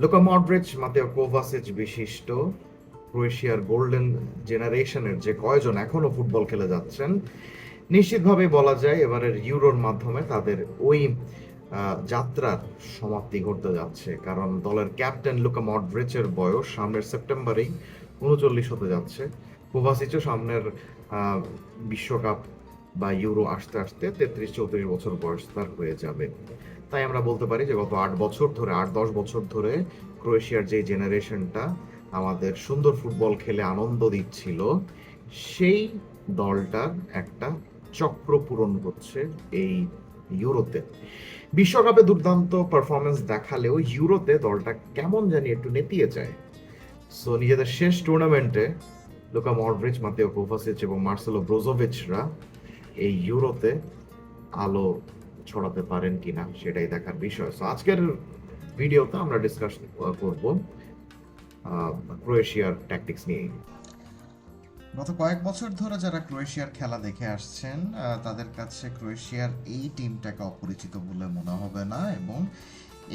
Luka Modric, Mateo কোভাসিচ বিশিষ্ট ক্রোয়েশিয়ার golden জেনারেশনের যে কয়জন এখনও ফুটবল খেলে যাচ্ছেন, নিশ্চিতভাবে বলা যায় এবারের ইউরোর মাধ্যমে তাদের ওই যাত্রার সমাপ্তি ঘটতে যাচ্ছে। কারণ দলের ক্যাপ্টেন লুকা মডরিচের বয়স সামনের সেপ্টেম্বরেই উনচল্লিশ হতে যাচ্ছে। কোভাসিচও সামনের বিশ্বকাপ বা ইউরো আসতে আসতে তেত্রিশ চৌত্রিশ বছর বয়স তার হয়ে যাবে। তাই আমরা বলতে পারি যে গত আট বছর ধরে, আট দশ বছর ধরে ক্রোয়েশিয়ার যে জেনারেশনটা আমাদের সুন্দর ফুটবল খেলে আনন্দ দিচ্ছিল, সেই দলটার একটা চক্র পূরণ হচ্ছে এই ইউরোতে। বিশ্বকাপে দুর্দান্ত পারফরমেন্স দেখালেও ইউরোতে দলটা কেমন জানি একটু নেতিয়ে যায়। সো নিজেদের শেষ টুর্নামেন্টে লুকা মডরিচ মাতেও কোভাসিচ এবং মার্সেলো ব্রোজোভিচরা এই ইউরোতে আলো ছড়াতে পারেন কিনা সেটাই দেখার বিষয়। সো আজকের ভিডিওতে আমরা ডিসকাস করব ক্রোয়েশিয়ার ট্যাকটিক্স নিয়ে গত কয়েক বছর ধরে যারা ক্রোয়েশিয়ার খেলা দেখে আসছেন তাদের কাছে ক্রোয়েশিয়ার এই টিমটাকে অপরিচিত বলে মনে হবে না এবং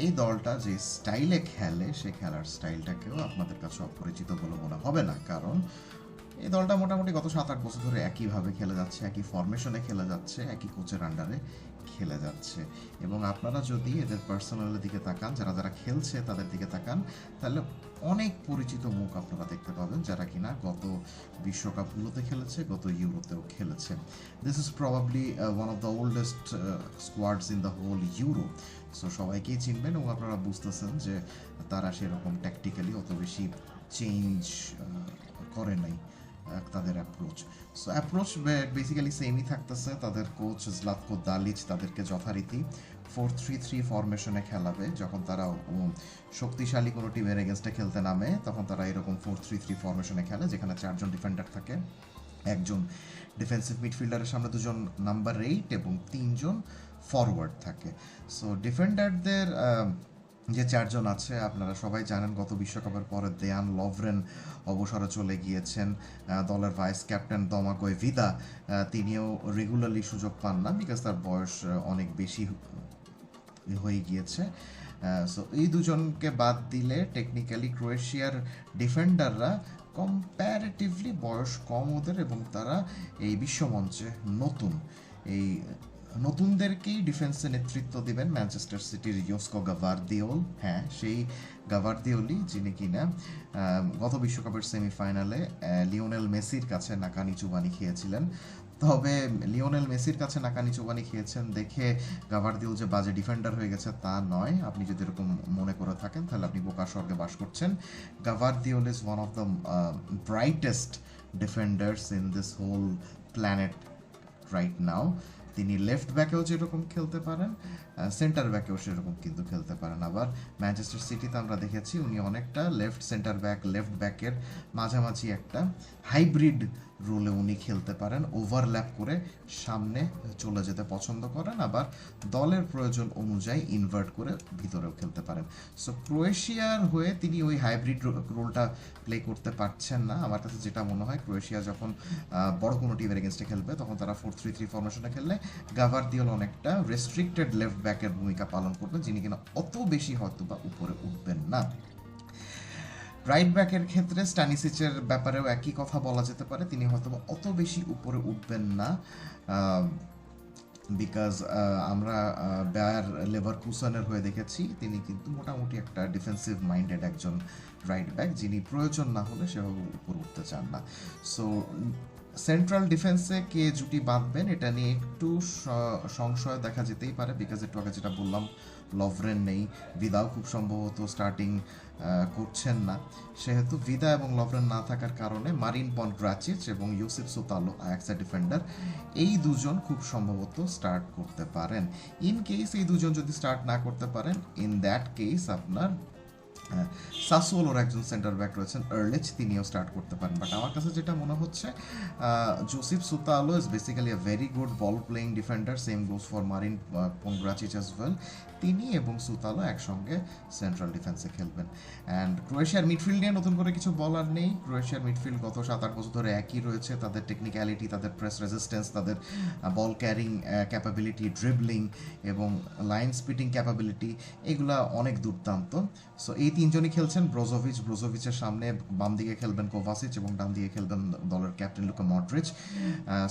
এই দলটা যে স্টাইলে খেলে, সে খেলার স্টাইলটাকেও আপনাদের কাছে অপরিচিত বলে মনে হবে না। কারণ এই দলটা মোটামুটি গত সাত, আট বছর ধরে একইভাবে খেলে যাচ্ছে, একই ফরমেশনে খেলে যাচ্ছে, একই কোচের আন্ডারে খেলে যাচ্ছে। এবং আপনারা যদি এদের পার্সোনালের দিকে তাকান, যারা যারা খেলছে তাদের দিকে তাকান, তাহলে অনেক পরিচিত মুখ আপনারা দেখতে পাবেন যারা কিনা গত বিশ্বকাপগুলোতে খেলেছে, গত ইউরোতেও খেলেছে। This is probably one of the oldest squads in the whole Euro so সবাইকেই চিনবেন এবং আপনারা বুঝতেছেন যে তারা সেরকম ট্যাকটিক্যালি অত বেশি চেঞ্জ করে নাই। তাদের অ্যাপ্রোচ সো অ্যাপ্রোচ বেসিক্যালি সেমই থাকতেছে। তাদের কোচ জলাতকো দালিচ তাদেরকে যথারীতি ফোর থ্রি থ্রি ফরমেশনে খেলাবে। যখন তারা শক্তিশালী কোনো টিমের এগেনস্টে খেলতে নামে, তখন তারা এরকম ফোর থ্রি থ্রি ফরমেশনে খেলে, যেখানে চারজন ডিফেন্ডার থাকে, একজন ডিফেন্সিভ মিডফিল্ডারের সামনে দুজন নাম্বার এইট এবং তিনজন ফরওয়ার্ড থাকে। সো ডিফেন্ডারদের যে চারজন আছে, আপনারা সবাই জানেন গত বিশ্বকাপের পরে দেয়ান লভরেন অবসরে চলে গিয়েছেন দলের ভাইস ক্যাপ্টেন দমাগয় ভিদা তিনিও রেগুলারলি সুযোগ পান না বিকজ তার বয়স অনেক বেশি হয়ে গিয়েছে। সো এই দুজনকে বাদ দিলে টেকনিক্যালি ক্রোয়েশিয়ার ডিফেন্ডাররা কম্প্যারেটিভলি বয়স কম ওদের এবং তারা এই বিশ্বমঞ্চে নতুন এই নতুনদেরকেই ডিফেন্সে নেতৃত্ব দিবেন ম্যানচেস্টার সিটির ইয়োস্কো গাভারদিওল হ্যাঁ সেই গাভারদিওলই যিনি কিনা গত বিশ্বকাপের সেমিফাইনালে লিওনেল মেসির কাছে নাকানি চুবানি খেয়েছিলেন। তবে লিওনেল মেসির কাছে নাকানি চুবানি খেয়েছেন দেখে গাভারদিওল যে বাজে ডিফেন্ডার হয়ে গেছে তা নয়। আপনি যদি এরকম মনে করে থাকেন, তাহলে আপনি বোকার স্বর্গে বাস করছেন। Gvardiol is one of the brightest defenders in this whole planet right now তিনি লেফট ব্যাকেও যেরকম খেলতে পারেন সেন্টার ব্যাকেও সেরকম কিন্তু খেলতে পারেন। আবার ম্যানচেস্টার সিটিতে আমরা দেখেছি উনি অনেকটা লেফট সেন্টার ব্যাক লেফট ব্যাকের মাঝামাঝি একটা হাইব্রিড রোলে উনি খেলতে পারেন ওভারল্যাপ করে সামনে চলে যেতে পছন্দ করেন। আবার দলের প্রয়োজন অনুযায়ী ইনভার্ট করে ভিতরেও খেলতে পারেন। সো ক্রোয়েশিয়ার হয়ে তিনি ওই হাইব্রিড রোলটা প্লে করতে পারছেন না। আমার কাছে যেটা মনে হয় ক্রোয়েশিয়া যখন বড় কোনো টিমের এগেনস্টে খেলবে, তখন তারা ফোর থ্রি থ্রি ফরমেশনে খেললে গাভারদিওল অনেকটা রেস্ট্রিক্টেড লেফট ব্যাকের ভূমিকা পালন করবেন যিনি কিনা অত বেশি হয়তো বা উপরে উঠবেন না। রাইট ব্যাকের ক্ষেত্রে স্ট্যানিসিচের ব্যাপারেও একই কথা বলা যেতে পারে, তিনি হয়তো অত বেশি উপরে উঠবেন না বিকজ আমরা ব্যায়ার লেবার কুসনের হয়ে দেখেছি, তিনি কিন্তু মোটামুটি একটা ডিফেন্সিভ মাইন্ডেড একজন রাইট ব্যাক যিনি প্রয়োজন না হলে সেভাবে উপরে উঠতে চান না। সো সেন্ট্রাল ডিফেন্সে কে জুটি বাঁধবেন, এটা নিয়ে একটু সংশয় দেখা যেতেই পারে বিকজ একটু আগে যেটা বললাম লভরেন নেই ভিদাও খুব সম্ভবত স্টার্টিং করছেন না। সেহেতু ভিদা এবং লভরেন না থাকার কারণে মারিন পনগ্রাচিচ এবং ইউসিফ সুতালো আয়াক্সা ডিফেন্ডার এই দুজন খুব সম্ভবত স্টার্ট করতে পারেন। ইন কেস এই দুজন যদি স্টার্ট না করতে পারেন ইন দ্যাট কেস আপনার সাসুয়ালোর একজন সেন্টার ব্যাক রয়েছেন আর্লেচ তিনিও স্টার্ট করতে পারেন। বাট আমার কাছে যেটা মনে হচ্ছে Josip Sutalo is basically a very good ball playing defender same goes for Marin Pongracic as well তিনি এবং সুতালো একসঙ্গে সেন্ট্রাল ডিফেন্সে খেলবেন। অ্যান্ড ক্রোয়েশিয়ার মিডফিল্ড নিয়ে নতুন করে কিছু বলার নেই। ক্রোয়েশিয়ার মিডফিল্ড গত সাত আট বছর ধরে একই রয়েছে। তাদের টেকনিক্যালিটি তাদের প্রেস রেজিস্ট্যান্স তাদের বল ক্যারিং ক্যাপাবিলিটি ড্রিবলিং এবং লাইন স্পিডিং ক্যাপাবিলিটি এগুলা অনেক দুর্দান্ত। সো এই তিনজনই খেলছেন, ব্রোজোভিচ, ব্রোজোভিচের সামনে বাম দিকে খেলবেন কোভাসিচ এবং ডান দিকে খেলবেন দলের ক্যাপ্টেন লুকা মডরিচ।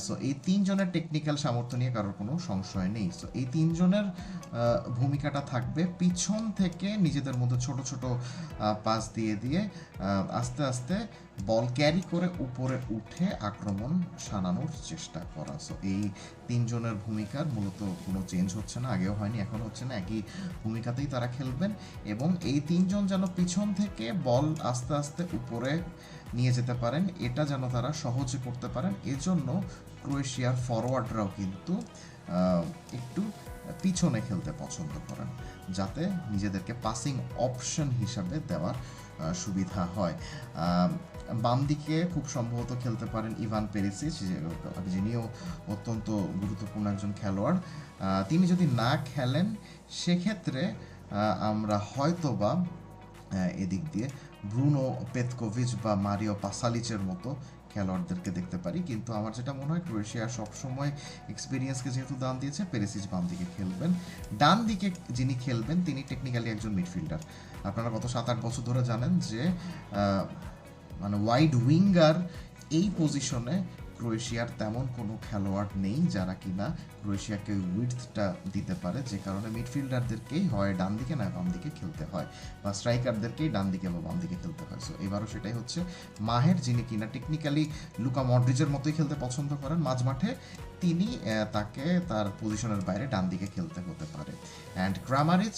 সো এই তিনজনের টেকনিক্যাল সামর্থ্য নিয়ে কারোর কোনো সংশয় নেই। সো এই তিনজনের ভূমিকাটা থাকবে পিছন থেকে নিজেদের মধ্যে ছোট ছোট পাস দিয়ে দিয়ে আস্তে আস্তে বল ক্যারি করে উপরে উঠে আক্রমণ সানানোর চেষ্টা করা। সো এই তিনজনের ভূমিকার মূলত কোনো চেঞ্জ হচ্ছে না, আগেও হয়নি এখন হচ্ছে না, একই ভূমিকাতেই তারা খেলবেন এবং এই তিনজন যেন পিছন থেকে বল আস্তে আস্তে উপরে নিয়ে যেতে পারেন, এটা যেন তারা সহজে করতে পারেন, এজন্য ক্রোয়েশিয়ার ফরওয়ার্ডরাও কিন্তু একটু পিছনে খেলতে পছন্দ করেন, যাতে নিজেদেরকে পাসিং অপশন হিসাবে দেওয়ার সুবিধা হয়। বাম দিকে খুব সম্ভবত খেলতে পারেন ইভান পেরিসিচ যিনিও অত্যন্ত গুরুত্বপূর্ণ একজন খেলোয়াড়। তিনি যদি না খেলেন, সেক্ষেত্রে আমরা হয়তোবা এদিক দিয়ে ব্রুনো পেতকোভিচ বা মারিও পাসালিচের মতো খেলোয়াড়দেরকে দেখতে পারি। কিন্তু আমার যেটা মনে হয়, ক্রোয়েশিয়া সবসময় এক্সপিরিয়েন্সকে যেহেতু দান দিয়েছে, পেরেসিচ বাম দিকে খেলবেন। ডান দিকে যিনি খেলবেন, তিনি টেকনিক্যালি একজন মিডফিল্ডার আপনারা গত সাত আট বছর ধরে জানেন যে মানে ওয়াইড উইঙ্গার এই পজিশনে ক্রোয়েশিয়ার তেমন কোনো খেলোয়াড় নেই যারা কিনা ক্রোয়েশিয়াকে উইথটা দিতে পারে। যে কারণে মিডফিল্ডারদেরকেই হয় ডান দিকে না বাম দিকে খেলতে হয় বা স্ট্রাইকারদেরকেই ডান দিকে বা বাম দিকে খেলতে হয়। সো এবারও সেটাই হচ্ছে মাহের, যিনি কিনা টেকনিক্যালি লুকা মডরিজের মতোই খেলতে পছন্দ করেন মাঝ মাঠে তিনি তাকে তার পজিশনের বাইরে ডান দিকে খেলতে হতে পারে। অ্যান্ড ক্রামারিচ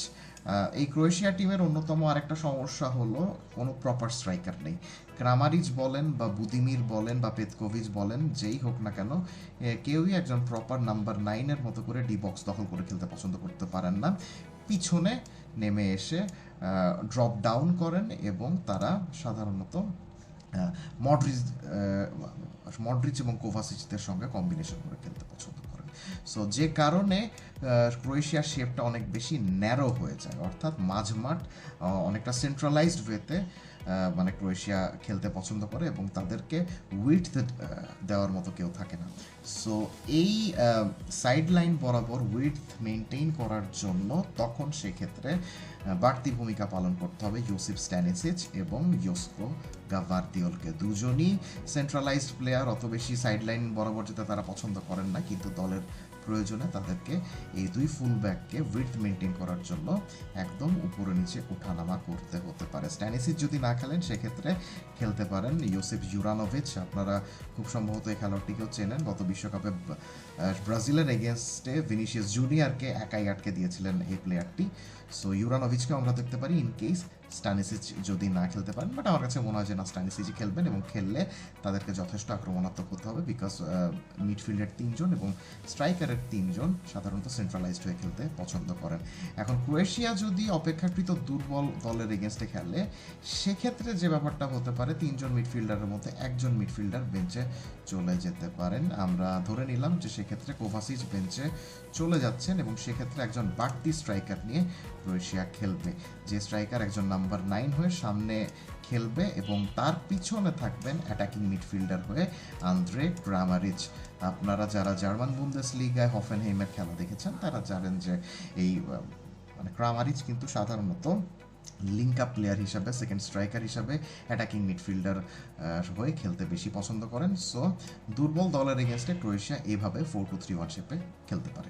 এই ক্রোয়েশিয়া টিমের অন্যতম আরেকটা সমস্যা হলো কোনো প্রপার স্ট্রাইকার নেই। ক্রামারিচ বলেন বা বুদিমির বলেন বা পেতকোভিচ বলেন, যেই হোক না কেন কেউই একজন প্রপার নাম্বার নাইনের মতো করে ডি বক্স দখল করে খেলতে পছন্দ করতে পারেন না। পিছনে নেমে এসে ড্রপ ডাউন করেন এবং তারা সাধারণত মডরিজ মডরিচ এবং কোভাসিচদের সঙ্গে কম্বিনেশন করে খেলতে পছন্দ করেন। সো যে কারণে ক্রোয়েশিয়ার শেপটা অনেক বেশি ন্যারো হয়ে যায়। অর্থাৎ মাঝমাঠ অনেকটা সেন্ট্রালাইজড ওয়েতে মানে ক্রোয়েশিয়া খেলতে পছন্দ করে এবং তাদেরকে উইথ দেওয়ার মতো কেউ থাকে না। সো এই সাইড লাইন বরাবর উইথ মেনটেন করার জন্য তখন সেক্ষেত্রে বাড়তি ভূমিকা পালন করতে হবে ইউসিফ স্ট্যানিসিচ এবং ইয়োস্কো গাভার্দিওলকে দুজনই সেন্ট্রালাইজড প্লেয়ার অত বেশি সাইড লাইন বরাবর যেতে তারা পছন্দ করেন না, কিন্তু দলের প্রয়োজনে তাদেরকে এই দুই ফুল ব্যাককে উইথ মেনটেন করার জন্য একদম উপরে নিচে ওঠানামা করতে হতে পারে। স্ট্যানিসিচ যদি না খেলেন, সেক্ষেত্রে খেলতে পারেন ইউসেফ জুরানোভিচ আপনারা খুব সম্ভবত এই খেলোয়াড়টিকেও চেনেন। গত বিশ্বকাপে ব্রাজিলের এগেনস্টে ভিনিসিয়াস জুনিয়রকে একাই আটকে দিয়েছিলেন এই প্লেয়ারটি সো ইউরানোভিচকেও আমরা দেখতে পারি ইন কেস স্টানিসিচ যদি না খেলতে পারেন বাট আমার কাছে মনে হয় যে না, স্টানিসিচই খেলবেন এবং খেললে তাদেরকে যথেষ্ট আক্রমণাত্মক হতে হবে বিকজ মিডফিল্ডের তিনজন এবং স্ট্রাইকারের তিনজন সাধারণত সেন্ট্রালাইজড হয়ে খেলতে পছন্দ করেন। এখন ক্রোয়েশিয়া যদি অপেক্ষাকৃত দুর্বল দলের এগেনস্টে খেলে, সেক্ষেত্রে যে ব্যাপারটা হতে পারে, তিনজন মিডফিল্ডারের মধ্যে একজন মিডফিল্ডার বেঞ্চে চলে যেতে পারেন। আমরা ধরে নিলাম যে সেক্ষেত্রে কোভাসিচ বেঞ্চে চলে যাচ্ছেন এবং সেক্ষেত্রে একজন বাড়তি স্ট্রাইকার নিয়ে ক্রোয়েশিয়া খেলবে। যে স্ট্রাইকার একজন নাম্বার নাইন হয়ে সামনে খেলবে এবং তার পিছনে থাকবেন অ্যাটাকিং মিডফিল্ডার হয়ে আন্দ্রে ক্রামারিচ আপনারা যারা জার্মান বুন্দেস লিগায় হফেনহেইমের খেলা দেখেছেন, তারা জানেন যে এই মানে ক্রামারিচ কিন্তু সাধারণত লিঙ্ক আপ প্লেয়ার হিসাবে সেকেন্ড স্ট্রাইকার হিসাবে অ্যাটাকিং মিডফিল্ডার হয়ে খেলতে বেশি পছন্দ করেন। সো দুর্বল দলের এগেনস্টে ক্রোয়েশিয়া এভাবে ফোর টু থ্রি ওয়ান শেপে খেলতে পারে।